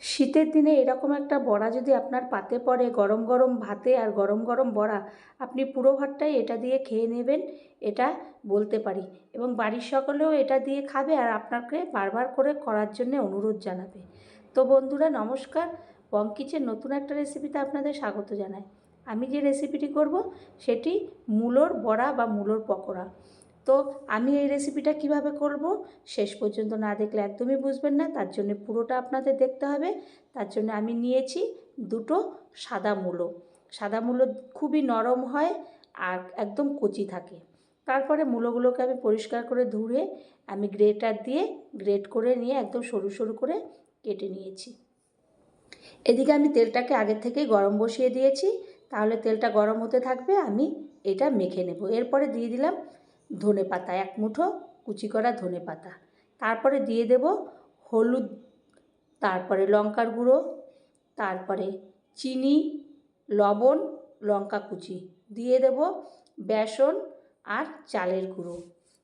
শীতের দিনে এরকম একটা বড়া যদি আপনার পাতে পড়ে, গরম গরম ভাতে আর গরম গরম বড়া, আপনি পুরো ভাতটাই এটা দিয়ে খেয়ে নেবেন, এটা বলতে পারি। এবং বাড়ির সকলেও এটা দিয়ে খাবে আর আপনাকে বারবার করে করার জন্য অনুরোধ জানাবে। তো বন্ধুরা, নমস্কার। বঙ্কিচের নতুন একটা রেসিপিতে আপনাদের স্বাগত জানাই। আমি যে রেসিপিটি করব, সেটি মূলোর বড়া বা মূলোর পকোড়া। তো আমি এই রেসিপিটা কীভাবে করব? শেষ পর্যন্ত না দেখলে একদমই বুঝবেন না। তার জন্য পুরোটা আপনাদের দেখতে হবে। তার জন্য আমি নিয়েছি দুটো সাদা মূলো। সাদা মূলো খুবই নরম হয় আর একদম কচি থাকে। তারপরে মূলোগুলোকে আমি পরিষ্কার করে ধুয়ে আমি গ্রেটার দিয়ে গ্রেট করে নিয়ে একদম সরু সরু করে কেটে নিয়েছি। এদিকে আমি তেলটাকে আগের থেকেই গরম বসিয়ে দিয়েছি। তাহলে তেলটা গরম হতে থাকবে। আমি এটা মেখে নেব। এরপরে দিয়ে দিলাম ধনে পাতা, এক মুঠো কুচি করা ধনে পাতা। তারপরে দিয়ে দেব হলুদ, তারপরে লঙ্কার গুঁড়ো, তারপরে চিনি, লবণ, লঙ্কা কুচি। দিয়ে দেব বেসন আর চালের গুঁড়ো।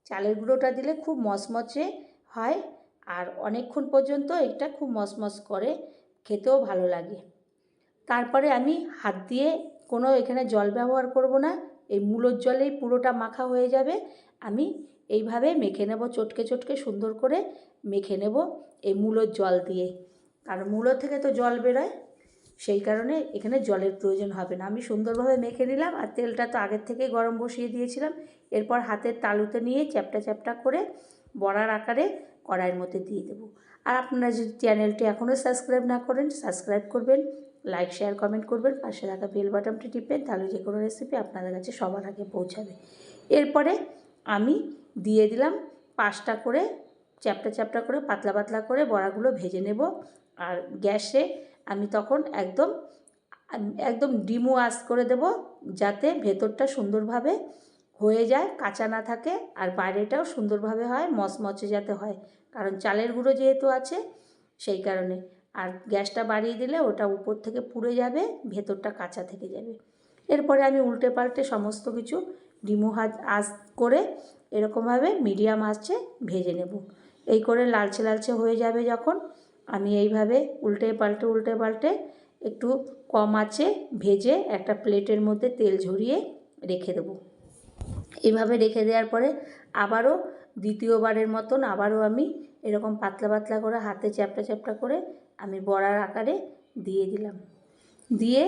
চালের গুঁড়োটা দিলে খুব মচমচে হয় আর অনেকক্ষণ পর্যন্ত এটা খুব মচমচ করে খেতেও ভালো লাগে। তারপরে আমি হাত দিয়ে কোনো এখানে জল ব্যবহার করব না এই মূলোর জলেই পুরোটা মাখা হয়ে যাবে। আমি এইভাবে মেখে নেব, চটকে চটকে সুন্দর করে মেখে নেব এই মূলোর জল দিয়ে। কারণ মূলো থেকে তো জল বেরোয়, সেই কারণে এখানে জলের প্রয়োজন হবে না। আমি সুন্দরভাবে মেখে নিলাম আর তেলটা তো আগের থেকেই গরম বসিয়ে দিয়েছিলাম। এরপর হাতের তালুতে নিয়ে চ্যাপটা চ্যাপটা করে বড়ার আকারে কড়াইয়ের মধ্যে দিয়ে দেবো। আর আপনারা যদি চ্যানেলটি এখনও সাবস্ক্রাইব না করেন, সাবস্ক্রাইব করবেন। লাইক শেয়ার কমেন্ট করবেন, পাশে থাকা বেল বাটনটি টিপবেন তাহলে যে কোনো রেসিপি আপনাদের কাছে সবার আগে পৌঁছাবে। এরপরে আমি দিয়ে দিলাম পাঁচটা করে, চ্যাপটা চ্যাপটা করে, পাতলা পাতলা করে বড়াগুলো ভেজে নেব। আর গ্যাসে আমি তখন একদম একদম ডিমো আস করে দেব যাতে ভেতরটা সুন্দরভাবে হয়ে যায়, কাঁচা না থাকে আর বাইরেটাও সুন্দরভাবে হয়, মচমচে যাতে হয়। কারণ চালের গুঁড়ো যেহেতু আছে, সেই কারণে। আর গ্যাসটা বাড়িয়ে দিলে ওটা উপর থেকে পুড়ে যাবে, ভেতরটা কাঁচা থেকে যাবে। এরপরে আমি উল্টে পাল্টে সমস্ত কিছু ডিমো হাজ, আজ করে এরকমভাবে মিডিয়াম আঁচে ভেজে নেব। এই করে লালচে লালচে হয়ে যাবে যখন, আমি এইভাবে উল্টে পাল্টে উল্টে পাল্টে একটু কম আঁচে ভেজে একটা প্লেটের মধ্যে তেল ঝরিয়ে রেখে দেবো। এভাবে রেখে দেওয়ার পরে আবারও দ্বিতীয়বারের মতন আবারও আমি এরকম পাতলা পাতলা করে হাতে চ্যাপটা চ্যাপটা করে আমি বড়ার আকারে দিয়ে দিলাম। দিয়ে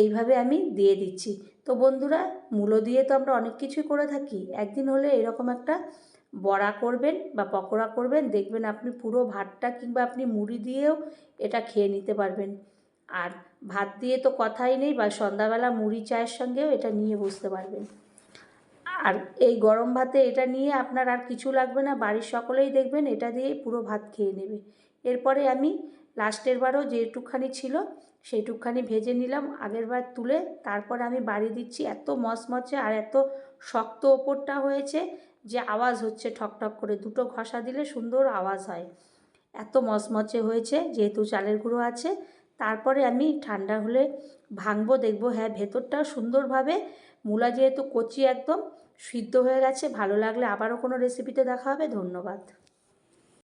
এইভাবে আমি দিয়ে দিচ্ছি। তো বন্ধুরা, মূলো দিয়ে তো আমরা অনেক কিছুই করে থাকি। একদিন হলে এরকম একটা বড়া করবেন বা পকোড়া করবেন, দেখবেন আপনি পুরো ভাতটা কিংবা আপনি মুড়ি দিয়েও এটা খেয়ে নিতে পারবেন। আর ভাত দিয়ে তো কথাই নেই, বা সন্ধ্যাবেলা মুড়ি চায়ের সঙ্গেও এটা নিয়ে বসতে পারবেন। আর এই গরম ভাতে এটা নিয়ে আপনার আর কিছু লাগবে না, বাড়ির সকলেই দেখবেন এটা দিয়েই পুরো ভাত খেয়ে নেবে। এরপরে আমি লাস্টের বারও যেটুকখানি ছিল, সেইটুকখানি ভেজে নিলাম। আগের বার তুলে তারপর আমি বাড়ি দিচ্ছি। এত মচমচে আর এত শক্ত ওপরটা হয়েছে যে আওয়াজ হচ্ছে ঠক ঠক করে। দুটো ঘষা দিলে সুন্দর আওয়াজ হয়। এত মচমচে হয়েছে, যেহেতু চালের গুঁড়ো আছে। তারপরে আমি ঠান্ডা হলে ভাঙবো, দেখব হ্যাঁ ভেতরটা সুন্দরভাবে। মূলা যেহেতু কচি একদম, সিদ্ধ হয়ে গেছে। ভালো লাগলে আবারও কোনো রেসিপিতে দেখা হবে। ধন্যবাদ।